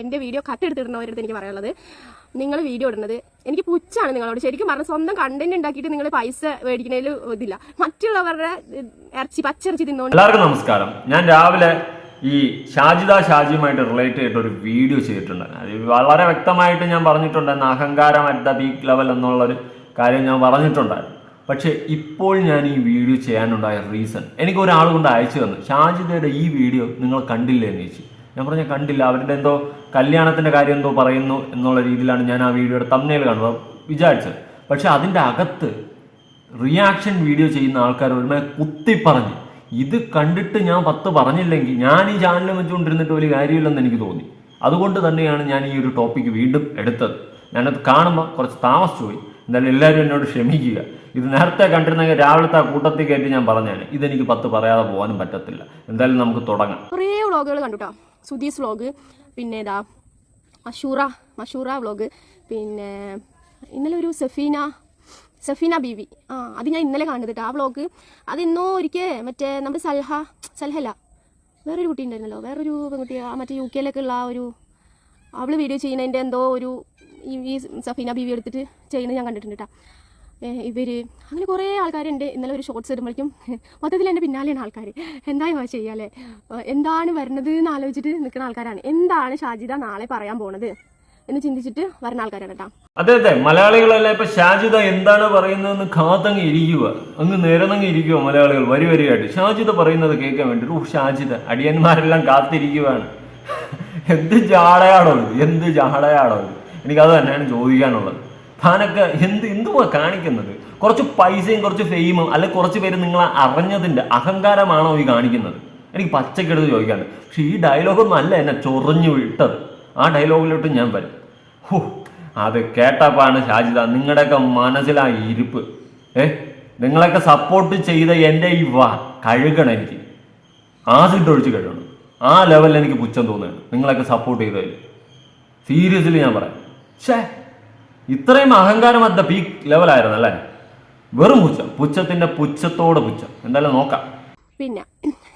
എന്റെ video cut കട്ടെടുത്തിടുന്നവരടുത്ത് എനിക്ക് പറയാനുള്ളത് നിങ്ങൾ വീഡിയോ ഇടുന്നത് എനിക്ക് പുച്ഛാണ് നിങ്ങളോട്. ശരിക്കും പറഞ്ഞാൽ സ്വന്തം കണ്ടന്റ് ഉണ്ടാക്കിയിട്ട് നിങ്ങൾ പൈസ മേടിക്കുന്നതിൽ ഇതില്ല. മറ്റുള്ളവരുടെ ഇറച്ചി പച്ചിറച്ചി തിന്നുകൊണ്ട് എല്ലാവർക്കും നമസ്കാരം. ഞാൻ രാവിലെ ഈ ഷാജിദ ഷാജിയുമായിട്ട് റിലേറ്റ് ചെയ്തിട്ട് ഒരു വീഡിയോ ചെയ്തിട്ടുണ്ട്. അത് വളരെ വ്യക്തമായിട്ട് ഞാൻ പറഞ്ഞിട്ടുണ്ട്. അഹങ്കാരം അറ്റ് ദ പീക്ക് ലെവൽ എന്നുള്ളൊരു കാര്യം ഞാൻ പറഞ്ഞിട്ടുണ്ടായിരുന്നു. പക്ഷേ ഇപ്പോൾ ഞാൻ ഈ വീഡിയോ ചെയ്യാനുണ്ടായ റീസൺ എനിക്ക് ഒരാൾ കൊണ്ട് അയച്ചു തന്നു. ഷാജിദയുടെ ഈ വീഡിയോ നിങ്ങൾ കണ്ടില്ലേ എന്ന് ചോദിച്ചു ഞാൻ പറഞ്ഞ കണ്ടില്ല അവരുടെ എന്തോ കല്യാണത്തിന്റെ കാര്യം എന്തോ പറയുന്നു എന്നുള്ള രീതിയിലാണ് ഞാൻ ആ വീഡിയോയുടെ തമ്മിൽ കാണുന്നത്. വിചാരിച്ചത്. പക്ഷെ അതിന്റെ അകത്ത് റിയാക്ഷൻ വീഡിയോ ചെയ്യുന്ന ആൾക്കാർ ഒരുമേ കുത്തി പറഞ്ഞു ഇത് കണ്ടിട്ട് ഞാൻ പത്ത് പറഞ്ഞില്ലെങ്കിൽ ഞാൻ ഈ ചാനൽ വെച്ചുകൊണ്ടിരുന്നിട്ട് വലിയ കാര്യമില്ലെന്ന് എനിക്ക് തോന്നി. അതുകൊണ്ട് തന്നെയാണ് ഞാൻ ഈ ഒരു ടോപ്പിക്ക് വീണ്ടും എടുത്തത്. ഞാനത് കാണുമ്പോൾ കുറച്ച് താമസിച്ചു പോയി എന്തായാലും എല്ലാവരും എന്നോട് ക്ഷമിക്കുക. ഇത് നേരത്തെ കണ്ടിരുന്നെങ്കിൽ രാവിലത്തെ കൂട്ടത്തിൽ കയറ്റി ഞാൻ പറഞ്ഞാണ് ഇതെനിക്ക് പത്ത് പറയാതെ പോകാനും പറ്റത്തില്ല. എന്തായാലും നമുക്ക് തുടങ്ങാം. കുറേ വ്ളോഗുകൾ കണ്ടുട്ടോ സുധീസ് വ്ളോഗ് പിന്നെ ഇതാ മഷൂറ മഷൂറ വ്ളോഗ് പിന്നെ ഇന്നലെ ഒരു സഫീന സഫീന ബീവി. ആ അത് ഞാൻ ഇന്നലെ കണ്ടത് ആ വ്ളോഗ്. അത് ഇന്നോ ഒരിക്കൽ മറ്റേ നമ്മുടെ സൽഹ സൽഹല വേറൊരു കുട്ടി ഉണ്ടായിരുന്നല്ലോ. വേറൊരു പെൺകുട്ടി ആ മറ്റേ യു കെയിലൊക്കെ ഉള്ള ആ ഒരു അവൾ വീഡിയോ ചെയ്യുന്നതിന്റെ എന്തോ ഒരു ഈ സഫീന ബീവി എടുത്തിട്ട് ചെയ്യുന്നത് ഞാൻ കണ്ടിട്ടുണ്ട് കേട്ടോ ഇവർ അങ്ങനെ കുറേ ആൾക്കാരുണ്ട്. ഇന്നലെ ഒരു ഷോർട്സ് ഇടുമ്പോഴേക്കും മൊത്തത്തിൽ എന്റെ പിന്നാലെയാണ് ആൾക്കാർ എന്താ ചെയ്യാല്ലേ എന്താണ് വരുന്നത് എന്ന് ആലോചിച്ചിട്ട് നിൽക്കുന്ന ആൾക്കാരാണ്. എന്താണ് ഷാജിദ നാളെ പറയാൻ പോണത്? എന്ന് ചിന്തിച്ചിട്ട് വരുന്ന ആൾക്കാരാണ് കേട്ടോ. അതെ അതെ. മലയാളികളല്ലേ ഇപ്പൊ ഷാജിദ എന്താണ് പറയുന്നതെന്ന് കാത്തങ്ങ് ഇരിക്കുക. അങ്ങ് നേരന്നങ്ങ് ഇരിക്കുക മലയാളികൾ വരി വരിയായിട്ട്. ഷാജിദ പറയുന്നത് കേൾക്കാൻ വേണ്ടി ഓ ഷാജിദ അടിയന്മാരെല്ലാം കാത്തിരിക്കുവാണ്. എന്ത് ജാടയാണോ എന്ത് ജാടയാണോ ഇത്? എനിക്കത് തന്നെയാണ് ചോദിക്കാനുള്ളത്. താനൊക്കെ എന്ത് എന്തുവാ കാണിക്കുന്നത്? കുറച്ച് പൈസയും കുറച്ച് ഫെയിമും അല്ലെ കുറച്ച് പേര് നിങ്ങളെ അറിഞ്ഞതിന്റെ അഹങ്കാരമാണോ ഈ കാണിക്കുന്നത്? എനിക്ക് പച്ചക്കെടുത്ത് ചോദിക്കാണ്ട്. പക്ഷെ ഈ ഡയലോഗൊന്നും അല്ല എന്നെ ചൊറിഞ്ഞു വിട്ടത്. ആ ഡയലോഗിലോട്ട് ഞാൻ വരും. ഹോ അത് കേട്ടപ്പാണ് ഷാജിദ നിങ്ങളുടെയൊക്കെ മനസ്സിലാ ഇരിപ്പ്. ഏ നിങ്ങളൊക്കെ സപ്പോർട്ട് ചെയ്ത എന്റെ ഈ വാ കഴുകണം എനിക്ക്. ആസിഡ് ഒഴിച്ച് കഴുകണം. ആ ലെവലിൽ എനിക്ക് പുച്ഛം തോന്നുകയാണ് നിങ്ങളൊക്കെ സപ്പോർട്ട് ചെയ്തതിൽ. സീരിയസ്ലി ഞാൻ പറയാം. ഷേ ഇത്രയും അഹങ്കാരം അറ്റ് ദ പീക്ക് ലെവലായിരുന്നു അല്ലേ? വെറും പുച്ഛം. പുച്ഛത്തിന്റെ പുച്ഛത്തോട് പുച്ഛം. എന്തായാലും നോക്കാം. പിന്നെ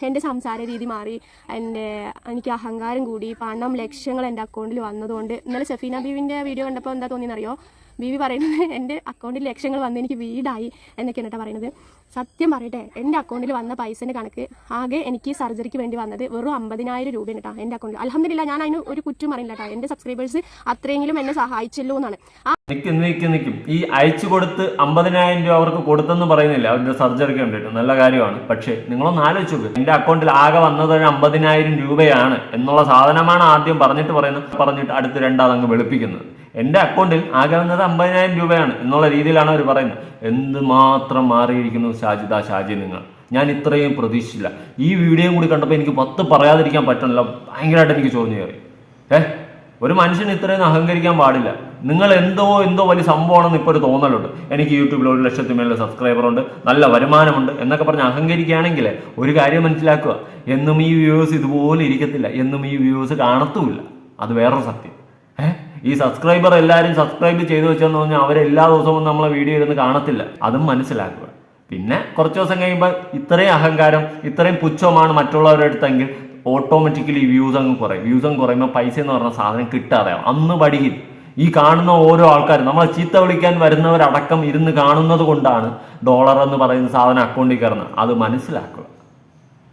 എന്റെ സംസാര രീതി മാറി. എന്റെ എനിക്ക് അഹങ്കാരം കൂടി പണം ലക്ഷ്യങ്ങൾ എന്റെ അക്കൗണ്ടിൽ വന്നതുകൊണ്ട്. ഇന്നലെ സഫീന ബീവിന്റെ വീഡിയോ കണ്ടപ്പോൾ എന്താ തോന്നിയെന്നറിയോ? ബീവി പറയുന്നത് എന്റെ അക്കൗണ്ടിൽ ലക്ഷങ്ങൾ വന്ന് എനിക്ക് വീടായി എന്നൊക്കെയാണ് കേട്ടോ പറയുന്നത്. സത്യം പറയട്ടെ എന്റെ അക്കൗണ്ടിൽ വന്ന പൈസേന്റെ കണക്ക് ആകെ എനിക്ക് സർജറിക്ക് വേണ്ടി വന്നത് വെറും അമ്പതിനായിരം രൂപയാണ് കേട്ടോ എന്റെ അക്കൗണ്ടിൽ. അലഹമില്ല ഞാൻ അതിന് ഒരു കുറ്റം പറയില്ല കേട്ടോ. എന്റെ സബ്സ്ക്രൈബേഴ്സ് അത്രയെങ്കിലും എന്നെ സഹായിച്ചല്ലോ എന്നാണ്. നിൽക്കും നിൽക്കും നിൽക്കും ഈ അയച്ചു കൊടുത്ത് അമ്പതിനായിരം രൂപ അവർക്ക് കൊടുത്തെന്ന് പറയുന്നില്ല. അവരുടെ സർജറി കണ്ടിട്ട് നല്ല കാര്യമാണ്. പക്ഷേ നിങ്ങളൊന്ന് ആലോചിച്ച് നോക്ക്. എന്റെ അക്കൗണ്ടിൽ ആകെ വന്നത് ഒരു അമ്പതിനായിരം രൂപയാണ് എന്നുള്ള സാധനമാണ് ആദ്യം പറഞ്ഞിട്ട് പറയുന്നത്. പറഞ്ഞിട്ട് അടുത്ത് രണ്ടാമത് വെളുപ്പിക്കുന്നത്. എന്റെ അക്കൗണ്ടിൽ ആകെ വന്നത് അമ്പതിനായിരം രൂപയാണ് എന്നുള്ള രീതിയിലാണ് അവർ പറയുന്നത്. എന്ത് മാത്രം മാറിയിരിക്കുന്നു ഷാജിദ ഷാജി നിങ്ങൾ? ഞാൻ ഇത്രയും പ്രതീക്ഷിച്ചില്ല. ഈ വീഡിയോയും കൂടി കണ്ടപ്പോൾ എനിക്ക് പത്ത് പറയാതിരിക്കാൻ പറ്റണില്ല. ഭയങ്കരമായിട്ട് എനിക്ക് ചോദിച്ചു കയറി. ഏഹ് ഒരു മനുഷ്യന് ഇത്രയൊന്നും അഹങ്കരിക്കാൻ പാടില്ല. നിങ്ങൾ എന്തോ എന്തോ വലിയ സംഭവമാണെന്ന് ഇപ്പോൾ ഒരു തോന്നലുണ്ട്. എനിക്ക് യൂട്യൂബിൽ ഒരു ലക്ഷത്തി മേലെ സബ്സ്ക്രൈബറുണ്ട് നല്ല വരുമാനമുണ്ട് എന്നൊക്കെ പറഞ്ഞ് അഹങ്കരിക്കുകയാണെങ്കിൽ ഒരു കാര്യം മനസ്സിലാക്കുക. എന്നും ഈ വ്യൂവേഴ്സ് ഇതുപോലെ ഇരിക്കത്തില്ല. എന്നും ഈ വ്യൂവേഴ്സ് കാണത്തുമില്ല. അത് വേറൊരു സത്യം. ഈ സബ്സ്ക്രൈബർ എല്ലാവരും സബ്സ്ക്രൈബ് ചെയ്തു വെച്ചെന്ന് പറഞ്ഞാൽ അവരെല്ലാ ദിവസവും നമ്മളെ വീഡിയോ ഇരുന്ന് കാണത്തില്ല. അതും മനസ്സിലാക്കുക. പിന്നെ കുറച്ച് ദിവസം കഴിയുമ്പോൾ ഇത്രയും അഹങ്കാരം ഇത്രയും പുച്ഛമാണ് മറ്റുള്ളവരുടെ അടുത്തെങ്കിൽ ഓട്ടോമാറ്റിക്കലി വ്യൂസ് അങ്ങ് കുറയും. വ്യൂസ് അങ്ങ് കുറയുമ്പോൾ പൈസ എന്ന് പറഞ്ഞ സാധനം കിട്ടാതെ. അന്ന് പഠിക്കും. ഈ കാണുന്ന ഓരോ ആൾക്കാരും നമ്മളെ ചീത്ത വിളിക്കാൻ വരുന്നവരടക്കം ഇരുന്ന് കാണുന്നത് കൊണ്ടാണ് ഡോളർ എന്ന് പറയുന്ന സാധനം അക്കൗണ്ടിൽ കയറുന്നത്. അത് മനസ്സിലാക്കുക.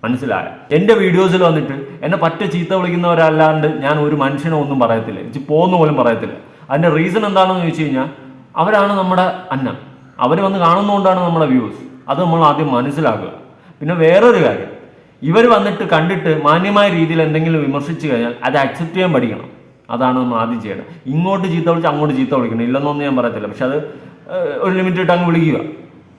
മനസ്സിലായ. എന്റെ വീഡിയോസിൽ വന്നിട്ട് എന്നെ പറ്റ ചീത്ത വിളിക്കുന്നവരല്ലാണ്ട് ഞാൻ ഒരു മനുഷ്യനോ ഒന്നും പറയത്തില്ല. എനിക്ക് പോകുന്ന പോലും പറയത്തില്ല. അതിന്റെ റീസൺ എന്താണെന്ന് ചോദിച്ചു കഴിഞ്ഞാൽ അവരാണ് നമ്മുടെ അന്നം. അവർ വന്ന് കാണുന്നതുകൊണ്ടാണ് നമ്മുടെ വ്യൂസ് അത് നമ്മൾ ആദ്യം മനസ്സിലാക്കുക. പിന്നെ വേറൊരു കാര്യം. ഇവർ വന്നിട്ട് കണ്ടിട്ട് മാന്യമായ രീതിയിൽ എന്തെങ്കിലും വിമർശിച്ചു കഴിഞ്ഞാൽ അത് അക്സെപ്റ്റ് ചെയ്യാൻ പഠിക്കണം. അതാണ് നമ്മൾ ആദ്യം ചെയ്യേണ്ടത്. ഇങ്ങോട്ട് ചീത്ത വിളിച്ച് അങ്ങോട്ട് ചീത്ത വിളിക്കണം. ഇല്ലെന്നൊന്നും ഞാൻ പറയത്തില്ല. പക്ഷെ അത് ഒരു ലിമിറ്റ് ഇട്ട് അങ്ങ് വിളിക്കുക.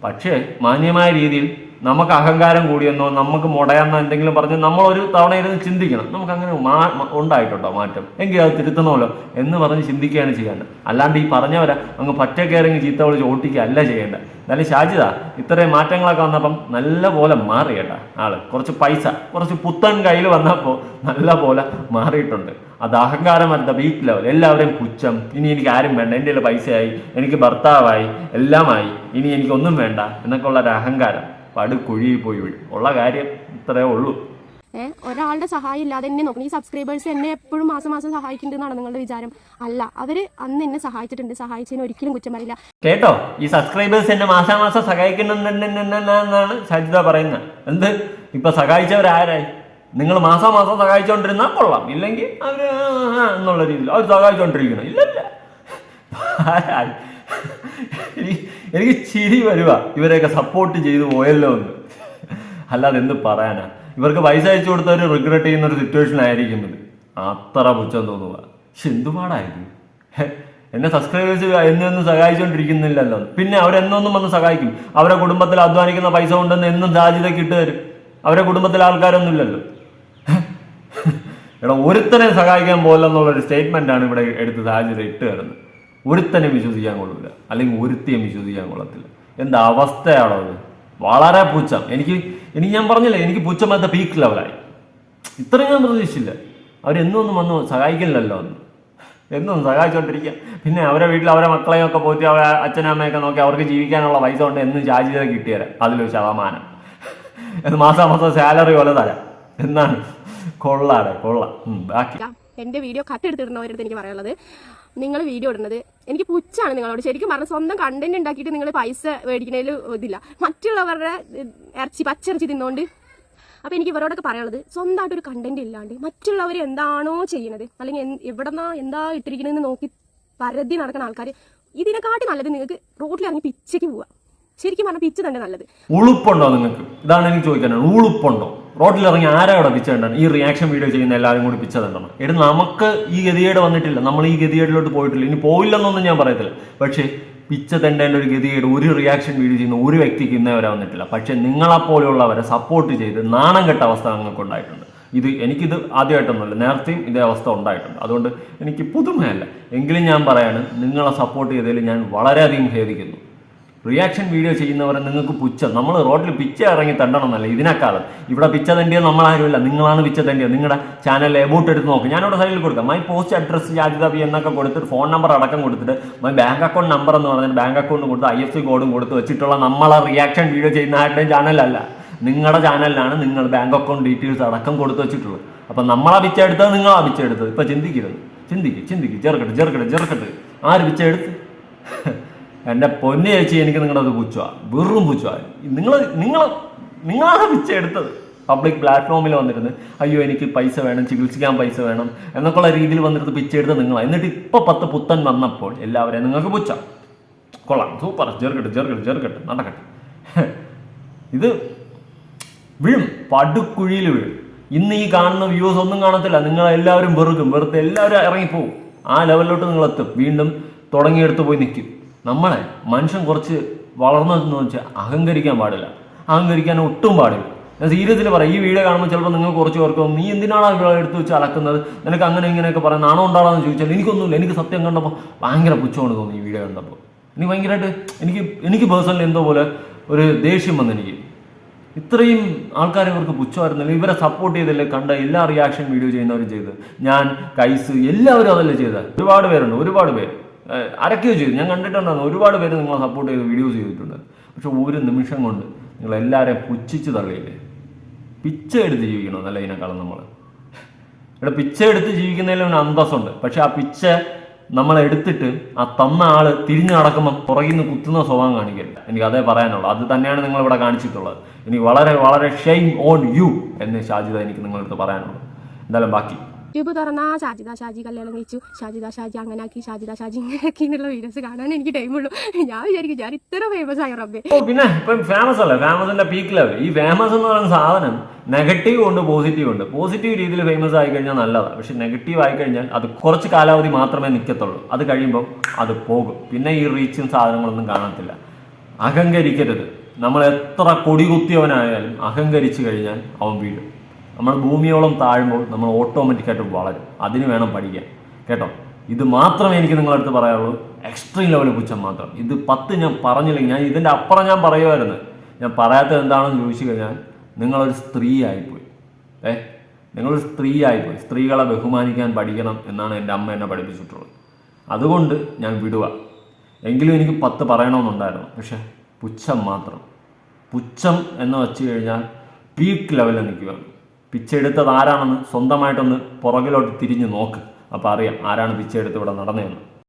പക്ഷേ മാന്യമായ രീതിയിൽ നമുക്ക് അഹങ്കാരം കൂടിയെന്നോ നമുക്ക് മുടയെന്നോ എന്തെങ്കിലും പറഞ്ഞ് ഒരു തവണ ഇരുന്ന് ചിന്തിക്കണം. നമുക്ക് അങ്ങനെ മാ ഉണ്ടായിട്ടുണ്ടോ മാറ്റം? എങ്കിൽ അത് തിരുത്തണമല്ലോ എന്ന് പറഞ്ഞ് ചിന്തിക്കുകയാണ് ചെയ്യേണ്ടത്. അല്ലാണ്ട് ഈ പറഞ്ഞവരെ അങ്ങ് പറ്റക്കേറെങ്കിൽ ചീത്ത വിളിച്ച് ഓട്ടിക്കുക അല്ല ചെയ്യേണ്ടത്. എന്നാലും ഷാജിത ഇത്രയും മാറ്റങ്ങളൊക്കെ വന്നപ്പം നല്ല പോലെ മാറി കേട്ടാ ആൾ. കുറച്ച് പൈസ കുറച്ച് പുത്തൻ കയ്യിൽ വന്നപ്പോൾ നല്ല പോലെ മാറിയിട്ടുണ്ട്. അത് അഹങ്കാരം വരുന്ന വീക്ക് ലെവൽ എല്ലാവരെയും പുച്ഛം. ഇനി എനിക്ക് ആരും വേണ്ട. എന്റെ പൈസയായി. എനിക്ക് ഭർത്താവായി. എല്ലാമായി. ഇനി എനിക്കൊന്നും വേണ്ട. എന്നൊക്കെ ഉള്ള ഒരു അഹങ്കാരം. പടുകുഴിയിൽ പോയി വീഴും ഉള്ള കാര്യം ഇത്രേ ഉള്ളൂ. ഒരാളുടെ സഹായം ഇല്ലാതെ എന്നെ നോക്കണം ഈ സബ്സ്ക്രൈബേഴ്സ് എന്നെ എപ്പോഴും മാസം മാസം സഹായിക്കുന്നുണ്ടെന്നാണ് നിങ്ങളുടെ വിചാരം. അല്ല അവർ അന്ന് എന്നെ സഹായിച്ചിട്ടുണ്ട്. സഹായിച്ചതിന് ഒരിക്കലും കുറ്റം പറയില്ല. കേട്ടോ? ഈ സബ്സ്ക്രൈബേഴ്സ് എന്നെ മാസം മാസം സഹായിക്കുന്നുണ്ടെന്നാണ് സജിത പറയുന്നത്. എന്ത്? ഇപ്പൊ സഹായിച്ചവരാരായി? നിങ്ങൾ മാസം മാസം സഹായിച്ചുകൊണ്ടിരുന്നാൽ കൊള്ളാം. ഇല്ലെങ്കിൽ അവർ എന്നുള്ള രീതിയിൽ അവർ സഹായിച്ചുകൊണ്ടിരിക്കണം ഇല്ലല്ല. ആരായി? എനിക്ക് ചിരി വരുക ഇവരെയൊക്കെ സപ്പോർട്ട് ചെയ്തു പോയല്ലോ എന്ന്. അല്ലാതെ എന്ത് പറയാനാ? ഇവർക്ക് പൈസ അയച്ചു കൊടുത്തവർ റിഗ്രറ്റ് ചെയ്യുന്ന ഒരു സിറ്റുവേഷൻ ആയിരിക്കും ഇത്. അത്ര പുച്ഛം തോന്നുക പക്ഷെ എന്തുപാടായിരുന്നു എന്നെ സബ്സ്ക്രൈബേഴ്സ് എന്നൊന്നും സഹായിച്ചുകൊണ്ടിരിക്കുന്നില്ലല്ലോ പിന്നെ അവരെന്നൊന്നും വന്ന് സഹായിക്കും. അവരെ കുടുംബത്തിൽ അധ്വാനിക്കുന്ന പൈസ കൊണ്ടെന്ന് എന്നും സാധ്യതയ്ക്ക് ഇട്ട് തരും. അവരെ കുടുംബത്തിലെ ആൾക്കാരൊന്നും ഇല്ലല്ലോ എടാ ഒരുത്തനെ സഹായിക്കാൻ പോലെന്നുള്ളൊരു സ്റ്റേറ്റ്മെന്റ് ആണ് ഇവിടെ എടുത്ത് സാഹചര്യം ഇട്ട് തരുന്നത്. ഒരുത്തനെ വിശ്വസിക്കാൻ കൊള്ളില്ല അല്ലെങ്കിൽ ഒരുത്തിയും വിശ്വസിക്കാൻ കൊള്ളത്തില്ല. എന്താ അവസ്ഥയാണോ അത്? വളരെ പുച്ഛം. എനിക്ക് എനിക്ക് ഞാൻ പറഞ്ഞില്ലേ എനിക്ക് പുച്ഛം മത പീക്ക് ലെവലായി ഇത്രയും ഞാൻ പ്രതീക്ഷിച്ചില്ല. അവരെന്നൊന്നും വന്നു സഹായിക്കില്ലല്ലോ അന്ന് എന്നും സഹായിച്ചുകൊണ്ടിരിക്കുക പിന്നെ അവരെ വീട്ടിൽ അവരെ മക്കളെയൊക്കെ പോറ്റി അവരെ അച്ഛനും അമ്മയൊക്കെ നോക്കി അവർക്ക് ജീവിക്കാനുള്ള പൈസ കൊണ്ട് എന്നും ചാജിത കിട്ടിയരാം. അതിലൊരു ശതമാനം. മാസം മാസം സാലറി പോലെ തരാം. എന്നാണ് കൊള്ളാടെ കൊള്ളാം. ബാക്കി. എന്റെ വീഡിയോ കട്ട് കട്ടെടുത്തിടുന്നവരടുത്ത് എനിക്ക് പറയാനുള്ളത്. നിങ്ങൾ വീഡിയോ ഇടുന്നത് എനിക്ക് പുച്ഛാണ് നിങ്ങളോട്. ശരിക്കും പറഞ്ഞാൽ സ്വന്തം കണ്ടന്റ് ഉണ്ടാക്കിയിട്ട് നിങ്ങൾ പൈസ മേടിക്കുന്നതിൽ ഇതില്ല. മറ്റുള്ളവരുടെ ഇറച്ചി പച്ചിറച്ചി തിന്നുകൊണ്ട് അപ്പോൾ എനിക്ക് ഇവരോടൊക്കെ പറയാനുള്ളത് സ്വന്തമായിട്ട് ഒരു കണ്ടന്റ് ഇല്ലാണ്ട് മറ്റുള്ളവർ എന്താണോ ചെയ്യുന്നത് അല്ലെങ്കിൽ എവിടെന്നാ എന്താ ഇട്ടിരിക്കുന്നതെന്ന് നോക്കി പരതി നടക്കുന്ന ആൾക്കാർ ഇതിനെക്കാട്ടി നല്ലത് നിങ്ങൾക്ക് റോഡിൽ ഇറങ്ങി പിച്ചയ്ക്ക് പോവുക ശരിക്കും പറഞ്ഞാൽ പിച്ച് തന്നെ നല്ലത്. ഉളുപ്പുണ്ടോ നിങ്ങൾക്ക്? ഇതാണ് എനിക്ക് ചോദിക്കാനുള്ളത്. ഉളുപ്പുണ്ടോ? റോഡിലിറങ്ങി ആരാ അവിടെ പിച്ച കണ്ടാണ് ഈ റിയാക്ഷൻ വീഡിയോ ചെയ്യുന്ന എല്ലാവരും കൂടി പിച്ച ഇത് നമുക്ക് ഈ ഗതികേട് വന്നിട്ടില്ല. നമ്മൾ ഈ ഗതികേടിലോട്ട് പോയിട്ടില്ല. ഇനി പോയില്ലെന്നൊന്നും ഞാൻ പറയത്തില്ല. പക്ഷേ പിച്ച തെണ്ടേണ്ട ഒരു ഗതികേട് ഒരു റിയാക്ഷൻ വീഡിയോ ചെയ്യുന്ന ഒരു വ്യക്തിക്ക് ഇന്നേ വരെ വന്നിട്ടില്ല. പക്ഷേ നിങ്ങളെപ്പോലെയുള്ളവരെ സപ്പോർട്ട് ചെയ്ത് നാണം കെട്ട അവസ്ഥ നിങ്ങൾക്ക് ഉണ്ടായിട്ടുണ്ട് ഇത് എനിക്കിത് ആദ്യമായിട്ടൊന്നുമില്ല. നേരത്തെയും ഇതേ അവസ്ഥ ഉണ്ടായിട്ടുണ്ട്. അതുകൊണ്ട് എനിക്ക് പുതുമയല്ല. എങ്കിലും ഞാൻ പറയാണ് നിങ്ങളെ സപ്പോർട്ട് ചെയ്തതിൽ ഞാൻ വളരെയധികം ഖേദിക്കുന്നു. റിയാക്ഷൻ വീഡിയോ ചെയ്യുന്നവരെ നിങ്ങൾക്ക് പുച്ഛ. നമ്മൾ റോഡിൽ പിച്ച ഇറങ്ങി തണ്ടണമെന്നല്ല. ഇതിനേക്കാളും. ഇവിടെ പിച്ച തണ്ടിയത് നമ്മളാരുമില്ല. നിങ്ങളാണ് പിച്ച തണ്ടിയോ. നിങ്ങളുടെ ചാനൽ എബോട്ട് എടുത്ത് നോക്കും. ഞാനിവിടെ സൈഡിൽ കൊടുക്കാം. മൈ പോസ്റ്റ് അഡ്രസ്സ് ജാതിത പി എന്നൊക്കെ കൊടുത്തിട്ട് ഫോൺ നമ്പർ അടക്കം കൊടുത്തിട്ട് മൈ ബാങ്ക് അക്കൗണ്ട് നമ്പർ എന്ന് പറഞ്ഞാൽ ബാങ്ക് അക്കൗണ്ട് കൊടുത്ത് ഐ എഫ് സി കോഡും കൊടുത്ത് വെച്ചിട്ടുള്ള നമ്മളെ റിയാക്ഷൻ വീഡിയോ ചെയ്യുന്ന ആരുടെയും ചാനലല്ല നിങ്ങളുടെ ചാനലിലാണ് നിങ്ങൾ ബാങ്ക് അക്കൗണ്ട് ഡീറ്റെയിൽസ് അടക്കം കൊടുത്ത് വെച്ചിട്ടുള്ളത്. അപ്പം നമ്മളാ പിച്ച എടുത്തത് നിങ്ങളാ പിച്ച എടുത്തത്. ഇപ്പം ചിന്തിക്കരുത്. ചിന്തിക്ക് ചിന്തിക്ക്. ചെറുക്കട്ടെ ചെറുക്കട്ടെ ചെറുക്കട്ടെ. ആര് പിച്ച എടുത്ത്? എന്റെ പൊന്നു ചേച്ചി എനിക്ക് നിങ്ങളുടെ അത് പുച്ഛ വെറും പുച്ഛ നിങ്ങൾ നിങ്ങൾ നിങ്ങളാണ് പിച്ച എടുത്തത്. പബ്ലിക് പ്ലാറ്റ്ഫോമിൽ വന്നിരുന്ന് അയ്യോ എനിക്ക് പൈസ വേണം ചികിത്സിക്കാൻ പൈസ വേണം എന്നൊക്കെയുള്ള രീതിയിൽ വന്നിരുന്നത് പിച്ച എടുത്ത് നിങ്ങളാണ് എന്നിട്ട് ഇപ്പോൾ പത്ത് പുത്തൻ വന്നപ്പോൾ എല്ലാവരെയും നിങ്ങൾക്ക് പുച്ഛ. കൊള്ളാം. സൂപ്പർ. ചെറുകെട്ട് ചെറുകെട്ട് ചെറുകെട്ട് നടക്കട്ടെ. ഇത് വീഴും. പടുക്കുഴിയിൽ വീഴും. ഇന്ന് ഈ കാണുന്ന വ്യൂസ് ഒന്നും കാണത്തില്ല. നിങ്ങൾ എല്ലാവരും വെറുക്കും. വെറുതെ എല്ലാവരും ഇറങ്ങിപ്പോവും. ആ ലെവലിലോട്ട് നിങ്ങൾ എത്തും വീണ്ടും തുടങ്ങിയെടുത്ത് പോയി നിൽക്കും. നമ്മളെ മനുഷ്യൻ കുറച്ച് വളർന്നതെന്ന് വെച്ചാൽ അഹങ്കരിക്കാൻ പാടില്ല. അഹങ്കരിക്കാൻ ഒട്ടും പാടില്ല. ഞാൻ സീരിയസിൽ പറയാം ഈ വീഡിയോ കാണുമ്പോൾ ചിലപ്പോൾ നിങ്ങൾ കുറച്ച് ഓർക്കും നീ എന്തിനാണ് ഇവിടെ എടുത്ത് വെച്ച് അലക്കുന്നത്? നിനക്ക് അങ്ങനെ ഇങ്ങനെയൊക്കെ പറയാം നാണോ ഉണ്ടാകാമെന്ന് ചോദിച്ചാൽ എനിക്കൊന്നുമില്ല. എനിക്ക് സത്യം കണ്ടപ്പോൾ ഭയങ്കര പുച്ഛമാണ് തോന്നി ഈ വീഡിയോ കണ്ടപ്പോൾ എനിക്ക് ഭയങ്കരമായിട്ട് എനിക്ക് എനിക്ക് പേഴ്സണലി എന്തോ പോലെ ഒരു ദേഷ്യം വന്നു എനിക്ക്. ഇത്രയും ആൾക്കാർ ഇവർക്ക് പുച്ഛമായിരുന്നില്ല. ഇവരെ സപ്പോർട്ട് ചെയ്തല്ലേ കണ്ട എല്ലാ റിയാക്ഷൻ വീഡിയോ ചെയ്യുന്നവരും ചെയ്ത് ഞാൻ കൈസ് എല്ലാവരും അതല്ലേ ചെയ്തത്. ഒരുപാട് പേരുണ്ട് ഒരുപാട് പേര്. ആരൊക്കെയോ ചെയ്തു. ഞാൻ കണ്ടിട്ടുണ്ടായിരുന്നു ഒരുപാട് പേര് നിങ്ങളെ സപ്പോർട്ട് ചെയ്ത് വീഡിയോസ് ചെയ്തിട്ടുണ്ട്. പക്ഷെ ഒരു നിമിഷം കൊണ്ട് നിങ്ങൾ എല്ലാവരെയും പുച്ഛിച്ച് തള്ളിയില്ലേ? പിച്ച എടുത്ത് ജീവിക്കണം? എന്നല്ല ഇതിനേക്കാളും നമ്മൾ ഇവിടെ പിച്ച എടുത്ത് ജീവിക്കുന്നതിൽ ഒരു അന്തസ്സുണ്ട്. പക്ഷെ ആ പിച്ച നമ്മൾ എടുത്തിട്ട് ആ തന്ന ആൾ തിരിഞ്ഞു നടക്കുമ്പോൾ പുറകിൽ നിന്ന് കുത്തുന്ന സ്വഭാവം കാണിക്കരുത്. എനിക്ക് അതേ പറയാനുള്ളൂ. അത് തന്നെയാണ് നിങ്ങൾ ഇവിടെ കാണിച്ചിട്ടുള്ളത്. ഇനി വളരെ വളരെ ഷെയിം ഓൺ യു എന്ന് ഷാജിത എനിക്ക് നിങ്ങളടുത്ത് പറയാനുള്ളൂ. എന്തായാലും ബാക്കി. യൂട്യൂബ് തുറന്നാ ഷാജിദ ഷാജി കല്യാണം കഴിച്ചു. ഷാജിദ ഷാജി അങ്ങനെ ആക്കി ഷാജിദ ഷാജി ഇങ്ങനെ ആക്കി എന്നുള്ള വീഡിയോസ് കാണാൻ എനിക്ക് ടൈമുള്ളൂ ഞാൻ വിചാരിക്കും ഞാൻ ഇത്ര ഫേമസ് ആയ റബ്ബേ. പിന്നെ ഇപ്പം ഫേമസ് അല്ലേ? ഫേമസിന്റെ പീക്ക് ലെവൽ ഈ ഫേമസ് എന്ന് പറയുന്ന സാധനം നെഗറ്റീവ് ഉണ്ട് പോസിറ്റീവ് ഉണ്ട്. പോസിറ്റീവ് രീതിയിൽ ഫേമസ് ആയി കഴിഞ്ഞാൽ നല്ലതാണ് പക്ഷെ നെഗറ്റീവ് ആയി കഴിഞ്ഞാൽ അത് കുറച്ച് കാലാവധി മാത്രമേ നിൽക്കത്തുള്ളൂ അത് കഴിയുമ്പോൾ അത് പോകും. പിന്നെ ഈ റീച്ചും സാധനങ്ങളൊന്നും കാണത്തില്ല. അഹങ്കരിക്കരുത്. നമ്മൾ എത്ര കൊടി കുത്തിയവനായാലും അഹങ്കരിച്ചു കഴിഞ്ഞാൽ അവൻ വീഴും. നമ്മൾ ഭൂമിയോളം താഴുമ്പോൾ നമ്മൾ ഓട്ടോമാറ്റിക്കായിട്ട് വളരും. അതിന് വേണം പഠിക്കാൻ. കേട്ടോ? ഇത് മാത്രമേ എനിക്ക് നിങ്ങളടുത്ത് പറയാനുള്ളൂ. എക്സ്ട്രീം ലെവൽ പുച്ഛം മാത്രം. ഇത് പത്ത് ഞാൻ പറഞ്ഞില്ലെങ്കിൽ ഞാൻ ഇതിന്റെ അപ്പുറം ഞാൻ പറയുമായിരുന്നു. ഞാൻ പറയാത്തത് എന്താണെന്ന് ചോദിച്ചു കഴിഞ്ഞാൽ നിങ്ങളൊരു സ്ത്രീ ആയിപ്പോയി ഏ? നിങ്ങളൊരു സ്ത്രീ ആയിപ്പോയി സ്ത്രീകളെ ബഹുമാനിക്കാൻ പഠിക്കണം എന്നാണ് എന്റെ അമ്മ എന്നെ പഠിപ്പിച്ചിട്ടുള്ളത്. അതുകൊണ്ട് ഞാൻ വിടുക. എങ്കിലും എനിക്ക് പത്ത് പറയണമെന്നുണ്ടായിരുന്നു. പക്ഷെ പുച്ഛം മാത്രം. പുച്ഛം എന്ന് വെച്ച് കഴിഞ്ഞാൽ പീക്ക് ലെവലിൽ നിൽക്കുകയാണ്. പിച്ചെടുത്തത് ആരാണെന്ന് സ്വന്തമായിട്ടൊന്ന് പുറകിലോട്ട് തിരിഞ്ഞ് നോക്ക്. അപ്പോൾ അറിയാം ആരാണ് പിച്ചെടുത്ത് ഇവിടെ നടന്നതെന്ന്.